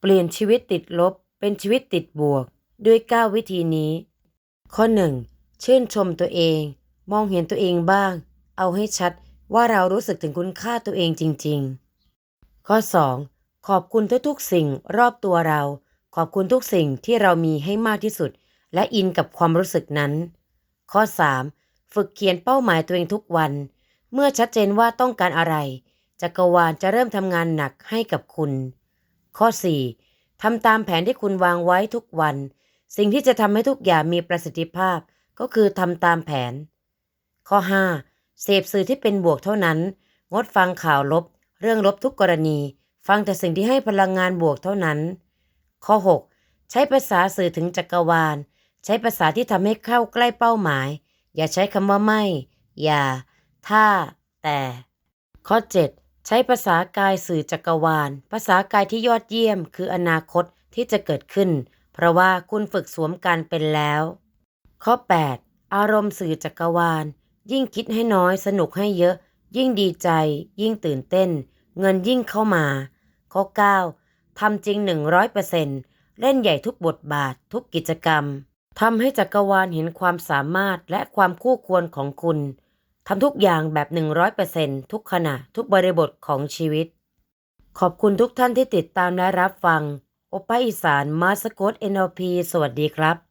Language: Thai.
เปลี่ยนชีวิตติดลบเป็นชีวิตติดบวก ด้วย 9 วิธีนี้ ข้อ 1. ชื่นชมตัวเอง มองเห็นตัวเองบ้าง เอาให้ชัดว่าเรารู้สึกถึงคุณค่าตัวเองจริง ๆ ข้อ 2. ขอบคุณทุกๆสิ่งรอบตัวเรา ขอบคุณทุกสิ่งที่เรามีให้มากที่สุด และอินกับความรู้สึกนั้น ข้อ 3. ฝึกเขียนเป้าหมายตัวเองทุกวัน เมื่อชัดเจนว่าต้องการอะไรจักรวาลจะเริ่มทำงานหนักให้กับคุณ ข้อ 4. ทำตามแผนที่คุณวางไว้ทุกวัน สิ่งที่จะทำให้ทุกอย่างมีประสิทธิภาพ ก็คือทำตามแผน ข้อ 5. เสพสื่อที่เป็นบวกเท่านั้น งดฟังข่าวลบ เรื่องลบทุกกรณี ฟังแต่สิ่งที่ให้พลังงานบวกเท่านั้น ข้อ 6. ใช้ภาษาสื่อถึงจักรวาล ใช้ภาษาที่ทำให้เข้าใกล้เป้าหมาย อย่าใช้คำว่าไม่ อย่า ถ้า แต่ ข้อ 7. ใช้ภาษากายสื่อจักรวาล ภาษากายที่ยอดเยี่ยม คืออนาคตที่จะเกิดขึ้น เพราะว่าคุณฝึกสวมการเป็นแล้ว ข้อ 8. อารมณ์สื่อจักรวาล ยิ่งคิดให้น้อยสนุกให้เยอะ ยิ่งดีใจ ยิ่งตื่นเต้น เงินยิ่งเข้ามา ข้อ 9. ทำจริง 100%เล่นใหญ่ทุกบทบาททุกกิจกรรมทำให้จักรวาลเห็นความสามารถและความคู่ควรของคุณ ทำทุกอย่างแบบ 100%ทุกขณะทุกบริบทของชีวิต ขอบคุณทุกท่านที่ติดตามและรับฟัง โอป้าอีสานมาสโกตเอ็นอพีสวัสดีครับ